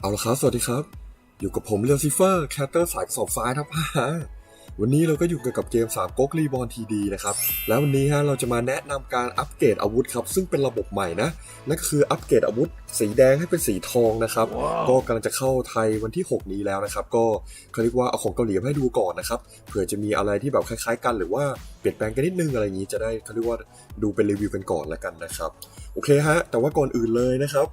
เอาละครับ สวัสดีครับ อยู่กับผมเรียวซิเฟอร์แคตเตอร์สายสอบซ้ายครับวันนี้เราก็อยู่กันกับเกม3ก๊กรีบอลทีดีนะครับ แล้ววันนี้ฮะเราจะมาแนะนำการอัปเกรดอาวุธครับ ซึ่งเป็นระบบใหม่นะ นั่นก็คืออัปเกรดอาวุธ สีแดงให้เป็นสีทองนะครับก็กำลังจะเข้าไทยวันที่ 6 นี้แล้วนะครับ ก็เขาเรียกว่าเอาของเกาหลีมาให้ดูก่อนนะครับ เผื่อจะมีอะไรที่แบบคล้ายๆ กัน หรือว่าเปลี่ยนแปลงกันนิดนึงอะไรอย่างนี้จะได้เขาเรียกว่าดูเป็นรีวิวกันก่อนแล้วกันนะครับ โอเคฮะ แต่ว่าก่อนอื่นเลยนะครับ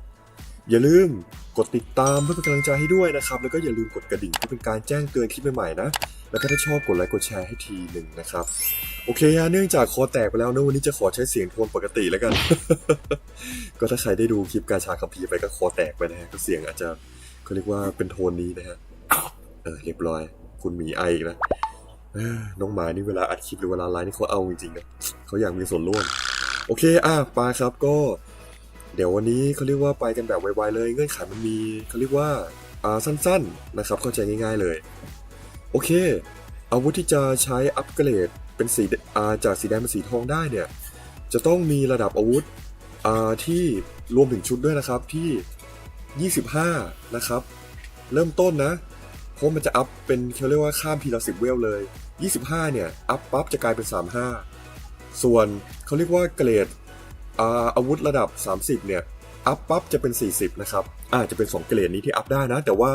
อย่าลืมกดติดตามเพื่อเป็นกำลังใจให้ด้วยนะครับ แล้วก็อย่าลืมกดกระดิ่งเพื่อเป็นการแจ้งเตือนคลิปใหม่ๆนะ แล้วก็ถ้าชอบกดไลค์กดแชร์ให้ทีหนึ่งนะครับ โอเคฮะเนื่องจากคอแตกไปแล้วนะวันนี้จะขอใช้เสียงโทนปกติแล้วกัน ก็ถ้าใครได้ดูคลิปกาชาคัมภีร์ไปก็คอแตกไปนะฮะก็เสียงอาจจะเขาเรียกว่าเป็นโทนนี้นะฮะเออเรียบร้อย คุณหมีไออีกนะน้องหมานี่เวลาอัดคลิปหรือเวลาไลฟ์นี่เขาเอาจริงๆนะเขาอยากมีส่วนร่วม โอเคอะปาครับก็ เดี๋ยววันนี้เขาเรียกว่าไปกันแบบไวๆเลยเงื่อนไขมันมีเขาเรียกว่าอ่าสั้นๆนะครับเข้าใจง่าย ๆเลย โอเค อาวุธที่จะใช้อัปเกรดเป็นสีอาจากสีแดงเป็นสีทองได้เนี่ยจะต้องมีระดับอาวุธอ่าที่รวมถึงชุดด้วยนะครับที่ 25 นะครับ เริ่มต้นนะเพราะมันจะอัพเป็นเขาเรียกว่าข้ามทีละสิบเวลเลย 25 เนี่ย อัพปั๊บจะกลายเป็น 35 ส่วนเขาเรียกว่าเกรด อาวุธระดับ 30 เนี่ย อัพปั๊บจะเป็น 40 นะครับ อาจจะเป็น 2 เกรดนี้ที่อัพได้นะ แต่ว่า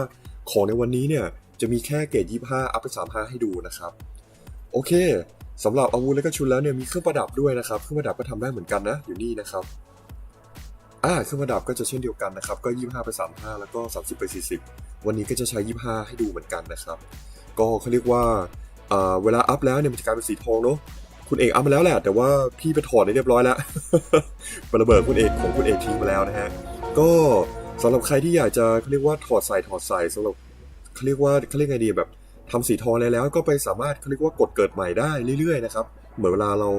ของในวันนี้เนี่ย จะมีแค่เกรด 25 อัพเป็น 35 ให้ดูนะครับ โอเคสำหรับอาวุธและก็ชุดแล้วเนี่ยมีเครื่องประดับด้วยนะครับ เครื่องประดับก็ทำได้เหมือนกันนะ อยู่นี่นะครับอ่าเครื่องประดับก็จะเช่นเดียวกันนะครับ ก็ 25ไป35 แล้วก็ 30ไป40 วันนี้ก็จะใช้ 25 ให้ดูเหมือนกันนะครับ ก็เขาเรียกว่าเวลาอัพแล้วเนี่ยมันจะกลายเป็นสีทองเนาะ คุณเอกอัพมาแล้วแหละ แต่ว่าพี่ไปถอดได้เรียบร้อยแล้วประเบิดคุณเอกของคุณเอกทิ้งมาแล้วนะฮะ ก็สำหรับใครที่อยากจะเขาเรียกว่าถอดใส่ถอดใส่สำหรับเขาเรียกว่าเขาเรียกไงดีแบบทำสีทองอะไรแล้วก็ไปสามารถเขาเรียกว่ากดเกิดใหม่ได้เรื่อยๆนะครับ เหมือนเวลาเรา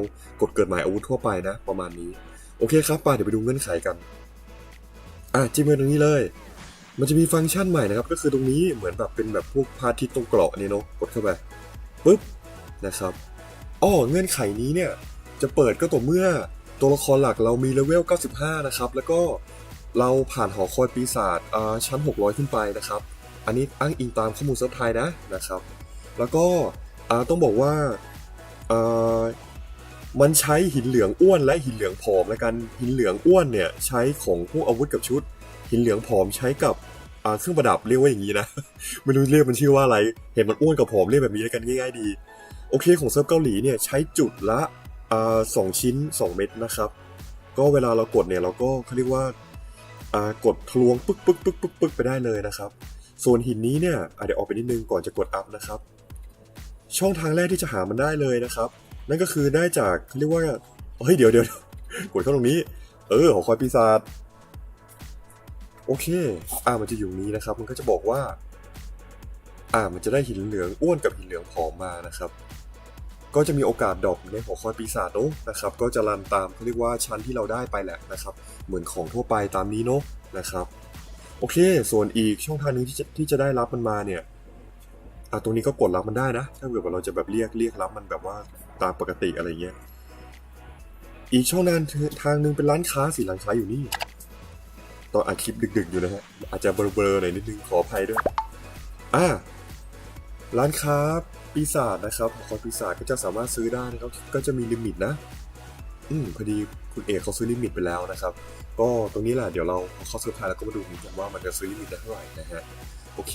กดเกิดใหม่อาวุธทั่วไปนะ ประมาณนี้ โอเคครับป่าเดี๋ยวไปดูเงื่อนไขกัน อะจิ้มไปตรงนี้เลย มันจะมีฟังก์ชันใหม่นะครับ ก็คือตรงนี้เหมือนแบบเป็นแบบพวกพาทที่ตรงเกราะนี่เนาะกดเข้าไปปุ๊บนะครับ อ้อเงื่อนไขนี้เนี่ย จะเปิดก็ต่อเมื่อตัวละครหลักเรามีเลเวล 95 นะครับ แล้วก็เราผ่านหอคอยปีศาจชั้น 600 ขึ้นไปนะครับ อันนี้อ้างอิงตามข้อมูลเซิร์ฟไทยนะนะครับ แล้วก็ต้องบอกว่ามันใช้หินเหลืองอ้วนและหินเหลืองผอมแล้วกันหินเหลืองอ้วนเนี่ยใช้ของพวกอาวุธกับชุด หินเหลืองผอมใช้กับเครื่องประดับเรียกว่าอย่างนี้นะไม่รู้เรียกมันชื่อว่าอะไร เห็นมันอ้วนกับผอมเรียกแบบนี้แล้วกันง่าย ๆ ดี โอเคของเซิร์ฟเกาหลีเนี่ยใช้จุดละสองชิ้น 2 เม็ดนะครับ ก็เวลาเรากดเนี่ยเราก็เขาเรียกว่ากดทะลวงปึ๊กปึ๊กปึ๊กปึ๊กปึ๊กไปได้เลยนะครับ ส่วนหินนี้เนี่ยเดี๋ยวออกไปนิดนึงก่อนจะกดอัพนะครับ ช่องทางแรกที่จะหามันได้เลยนะครับ นั่นก็คือได้จากเขาเรียกว่าเฮ้ยเดี๋ยวเดี๋ยวกดเข้าตรงนี้ เออหอคอยปีศาจโอเค อ่ามันจะอยู่นี้นะครับ มันก็จะบอกว่า อ่ามันจะได้หินเหลืองอ้วนกับหินเหลืองผอมมานะครับ ก็จะมีโอกาสดอปในหัวคอปีศาจเนอะนะครับ ก็จะรันตามเขาเรียกว่าชั้นที่เราได้ไปแหละนะครับ เหมือนของทั่วไปตามนี้เนอะนะครับ โอเค ส่วนอีกช่องทางหนึงที่จะที่จะได้รับมันมาเนี่ยอะตรงนี้ก็กดรับมันได้นะ ถ้าเกิดว่าเราจะแบบเรียกเรียกรับมันแบบว่าตามปกติอะไรเงี้ย อีกช่องทางทางหนึงเป็นร้านค้าสิร้านค้าอยู่นี่ ตอนอัดคลิปดึกๆอยู่นะฮะ อาจจะเบลอๆหน่อยนิดนึงขออภัยด้วย อ่า ร้านค้าปีศาจนะครับของคอยปีศาจก็จะสามารถซื้อได้นะครับก็จะมีลิมิตนะ อืมพอดีคุณเอกเขาซื้อลิมิตไปแล้วนะครับ ก็ตรงนี้แหละเดี๋ยวเราพอเข้าซื้อไทยแล้วก็มาดูกันว่ามันจะซื้อลิมิตได้เท่าไหร่นะฮะโอเค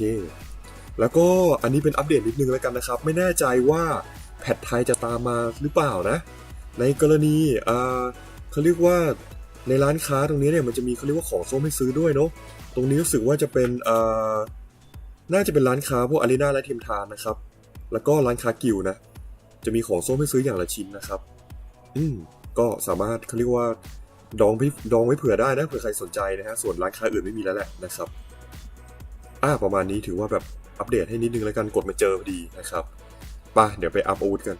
แล้วก็อันนี้เป็นอัปเดตนิดนึงแล้วกันนะครับ ไม่แน่ใจว่าแพทไทยจะตามมาหรือเปล่านะ ในกรณีอ่าเขาเรียกว่าในร้านค้าตรงนี้เนี่ยมันจะมีเขาเรียกว่าของส้มให้ซื้อด้วยเนาะตรงนี้รู้สึกว่าจะเป็นอ่า น่าจะเป็นร้านค้าพวกอารีนาและเทีมทานนะครับ แล้วก็ร้านค้ากิวนะ จะมีของส้มให้ซื้ออย่างละชิ้นนะครับ อืมก็สามารถเขาเรียกว่าดองดองไว้เผื่อได้นะเผื่อใครสนใจนะฮะ ส่วนร้านค้าอื่นไม่มีแล้วแหละนะครับ อ่าประมาณนี้ถือว่าแบบอัปเดตให้นิดนึงแล้วกันกดมาเจอพอดีนะครับป่ะเดี๋ยวไปอัพอาวุธกัน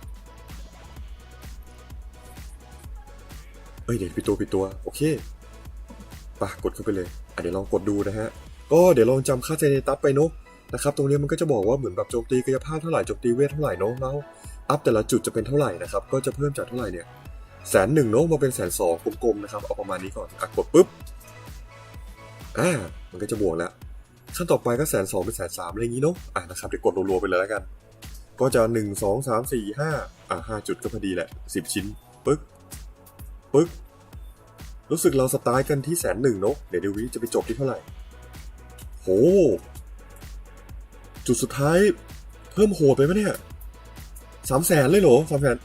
เอ้ยเดี๋ยวปิดตัวปิดตัวโอเคป่ะกดเข้าไปเลยอะเดี๋ยวลองกดดูนะฮะ ก็เดี๋ยวลองจำค่าเจเนตัสไปเนอะ นะครับตรงนี้มันก็จะบอกว่าเหมือนแบบโจมตีกายภาพเท่าไหร่โจมตีเวทเท่าไหร่เนอะแล้วอัพแต่ละจุดจะเป็นเท่าไหร่นะครับก็จะเพิ่มจากเท่าไหร่เนี่ยแสนหนึ่งเนอะมาเป็นแสนสองกลมๆนะครับเอาประมาณนี้ก่อนอกดปุ๊บอ่ามันก็จะบวกแล้วขั้นต่อไปก็แสนสองเป็นแสนสามอะไรอย่างนี้เนาะอะนะครับเดี๋ยวกดรัวๆไปเลยแล้วกัน ก็จะหนึ่งสองสามสี่ห้าอะห้าจุดก็พอดีแหละสิบชิ้นปึ๊กปึ๊กรู้สึกเราสตาร์ทกันที่แสนหนึ่งเนาะเดี๋ยวดูวิจะไปจบที่เท่าไหร่โห จุดสุดท้าย เพิ่มโหดไปปะเนี่ยสามแสนเลยเหรอสามแสน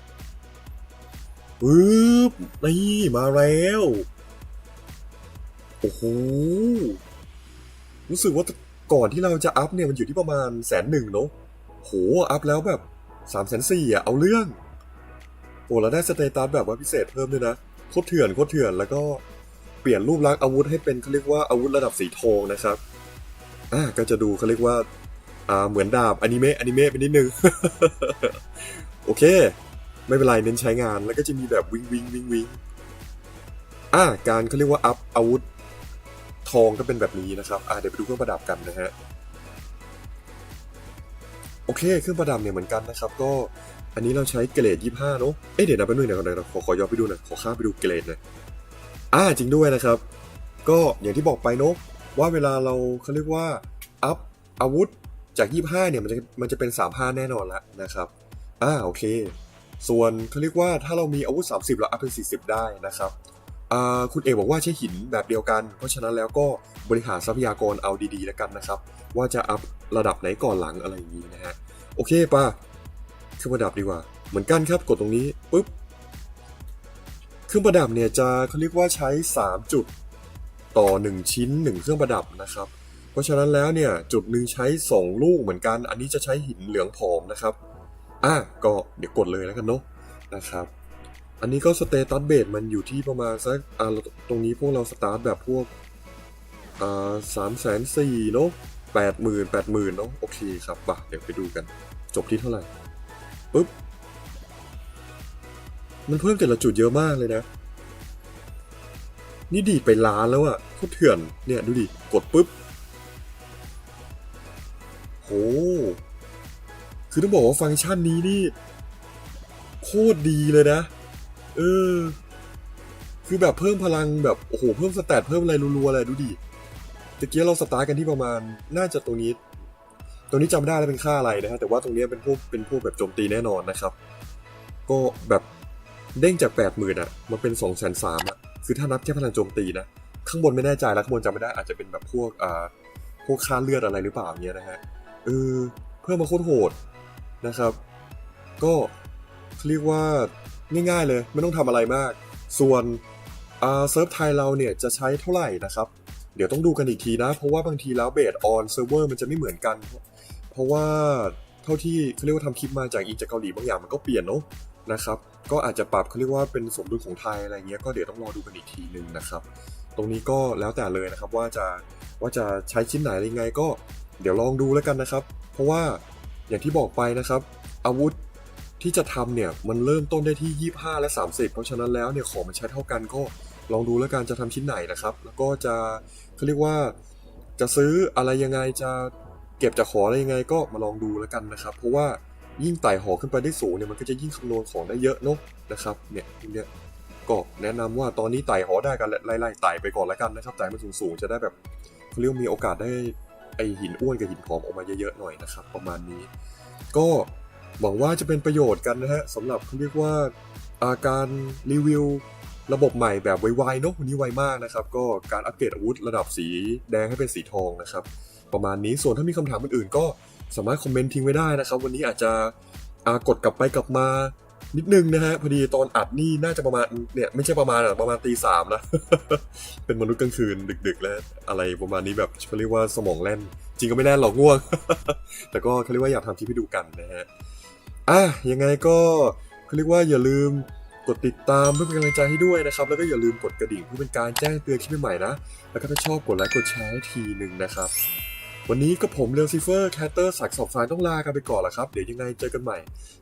ปึ๊บนี่มาแล้ว โอ้โห รู้สึกว่าก่อนที่เราจะอัพเนี่ยมันอยู่ที่ประมาณแสนหนึ่งเนาะโห อัพแล้วแบบสามแสนสี่อะ เอาเรื่อง โอ้แล้วได้สเตตัสแบบว่าพิเศษเพิ่มด้วยนะ โคตรเถื่อน โคตรเถื่อน แล้วก็เปลี่ยนรูปลักษณ์อาวุธให้เป็นเขาเรียกว่าอาวุธระดับสีทองนะครับ อ่า ก็จะดูเขาเรียกว่า อ่าเหมือนดาบอนิเมะอนิเมะไปนิดนึง โอเค ไม่เป็นไรเน้นใช้งานแล้วก็จะมีแบบวิงวิงวิงวิงอ่าการเขาเรียกว่าอัพอาวุธทองก็เป็นแบบนี้นะครับอ่าเดี๋ยวไปดูเครื่องประดับกันนะฮะโอเค เครื่องประดับเนี่ยเหมือนกันนะครับ ก็อันนี้เราใช้เกรด25เนอะเอ้ยเดี๋ยวนะแป๊บนึงเดี๋ยวก่อนนะขอขอย้อนไปดูหน่อยขอข้ามไปดูเกรดหน่อยอ่าจริงด้วยนะครับ ก็อย่างที่บอกไปเนอะว่าเวลาเราเขาเรียกว่าอัพอาวุธ จาก 25 เนี่ยมันจะมันจะเป็น 35 แน่นอนละนะครับ อ่าโอเค ส่วนเขาเรียกว่าถ้าเรามีอาวุธ 30 เราอัพเป็น 40 ได้นะครับอ่าคุณเอกบอกว่าใช้หินแบบเดียวกัน เพราะฉะนั้นแล้วก็บริหารทรัพยากรเอาดีๆแล้วกันนะครับ ว่าจะอัพระดับไหนก่อนหลังอะไรอย่างนี้นะฮะ โอเคป่ะเครื่องประดับดีกว่า เหมือนกันครับกดตรงนี้ปุ๊บเครื่องประดับเนี่ยจะเขาเรียกว่าใช้ 3 จุดต่อ 1 ชิ้น 1 เครื่องประดับนะครับ เพราะฉะนั้นแล้วเนี่ยจุดหนึ่งใช้ 2 ลูกเหมือนกัน อันนี้จะใช้หินเหลืองผอมนะครับอะก็เดี๋ยวกดเลยแล้วกันเนาะนะครับอันนี้ก็สเตตัสเบสมันอยู่ที่ประมาณสักอ่าตรงนี้พวกเราสตาร์ทแบบพวกอ่าสามแสนสี่เนาะแปดหมื่นแปดหมื่นเนาะโอเคครับป่ะเดี๋ยวไปดูกัน จบที่เท่าไหร่ปุ๊บมันเพิ่มแต่ละจุดเยอะมากเลยนะ นี่ดีไปล้านแล้วอะโคตรเถื่อนเนี่ยดูดิกดปุ๊บ โห คือต้องบอกว่าฟังก์ชันนี้นี่ โคตรดีเลยนะ เออ คือแบบเพิ่มพลังแบบ โอ้โห เพิ่มสแตทเพิ่มอะไรรัวๆเลยดูดิตะเกียเราสตาร์กันที่ประมาณ น่าจะตรงนี้ ตรงนี้จำไม่ได้แล้วเป็นค่าอะไรนะฮะ แต่ว่าตรงนี้เป็นพวกเป็นพวกแบบโจมตีแน่นอนนะครับ ก็แบบเด้งจากแปดหมื่นอะมาเป็นสองแสนสามอะคือถ้านับแค่พลังโจมตีนะ ข้างบนไม่แน่ใจแล้วข้างบนจำไม่ได้อาจจะเป็นแบบพวกอ่าพวกค่าเลือดอะไรหรือเปล่าเงี้ยนะฮะ เออเพิ่มมาโคตรโหดนะครับ ก็เรียกว่าง่ายๆเลยไม่ต้องทำอะไรมาก ส่วนเซิร์ฟไทยเราเนี่ยจะใช้เท่าไหร่นะครับ เดี๋ยวต้องดูกันอีกทีนะ เพราะว่าบางทีแล้วเบสออนเซิร์ฟเวอร์มันจะไม่เหมือนกัน เพราะว่าเท่าที่เขาเรียกว่าทำคลิปมาจากอีจากเกาหลีบางอย่างมันก็เปลี่ยนเนาะนะครับ ก็อาจจะปรับเขาเรียกว่าเป็นสมดุลของไทยอะไรเงี้ยก็เดี๋ยวต้องรอดูกันอีกทีหนึ่งนะครับ ตรงนี้ก็แล้วแต่เลยนะครับว่าจะว่าจะใช้ชิ้นไหนยังไงก็ เดี๋ยวลองดูแล้วกันนะครับ เพราะว่าอย่างที่บอกไปนะครับ อาวุธที่จะทำเนี่ยมันเริ่มต้นได้ที่ 25 และ 30 เพราะฉะนั้นแล้วเนี่ยของมันใช้เท่ากันก็ลองดูแล้วกันจะทำชิ้นไหนนะครับ แล้วก็จะเขาเรียกว่าจะซื้ออะไรยังไงจะเก็บจะขออะไรยังไงก็มาลองดูแล้วกันนะครับ เพราะว่ายิ่งไต่หอขึ้นไปได้สูงเนี่ยมันก็จะยิ่งคำนวณของได้เยอะเนาะนะครับเนี่ยพวกเนี่ยก็แนะนำว่าตอนนี้ไต่หอได้กันไล่ๆไต่ไปก่อนแล้วกันนะครับไต่มันสูงๆจะได้แบบเขาเรียกมีโอกาสได้ ไอหินอ้วนกับหินผอมออกมาเยอะๆหน่อยนะครับ ประมาณนี้ ก็หวังว่าจะเป็นประโยชน์กันนะฮะสำหรับเขาเรียกว่าอาการรีวิวระบบใหม่แบบไวๆเนอะวันนี้ไวมากนะครับ ก็การอัปเกรดอาวุธระดับสีแดงให้เป็นสีทองนะครับ ประมาณนี้ส่วนถ้ามีคำถามอื่นๆก็สามารถคอมเมนต์ทิ้งไว้ได้นะครับ วันนี้อาจจะอากดกลับไปกลับมา นิดนึงนะฮะพอดีตอนอัดนี่น่าจะประมาณเนี่ยไม่ใช่ประมาณอะประมาณตีสามนะ เป็นมนุษย์กลางคืนดึก ๆ แล้ว อะไรประมาณนี้แบบเขาเรียกว่าสมองแล่น จริงก็ไม่แล่นหรอกง่วง แต่ก็เขาเรียกว่าอยากทำคลิปให้ดูกันนะฮะอะยังไงก็เขาเรียกว่าอย่าลืมกดติดตามเพื่อเป็นกำลังใจให้ด้วยนะครับ แล้วก็อย่าลืมกดกระดิ่งเพื่อเป็นการแจ้งเตือนคลิปใหม่ๆนะ แล้วก็ถ้าชอบกดไลค์กดแชร์ให้ทีหนึ่งนะครับ วันนี้ก็ผมเรลซิเฟอร์แคตเตอร์สักสอบสายต้องลากันไปก่อนละครับ เดี๋ยวยังไงเจอกันใหม่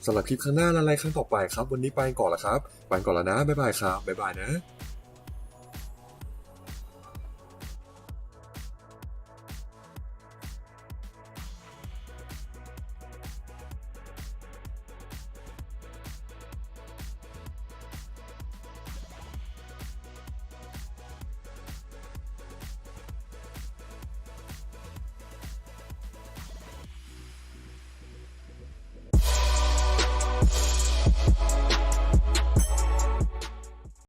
สำหรับคลิปข้างหน้าและอะไรครั้งต่อไปครับ วันนี้ไปก่อนละครับ ไปก่อนละนะ บ๊ายบายครับ บ๊ายบายนะ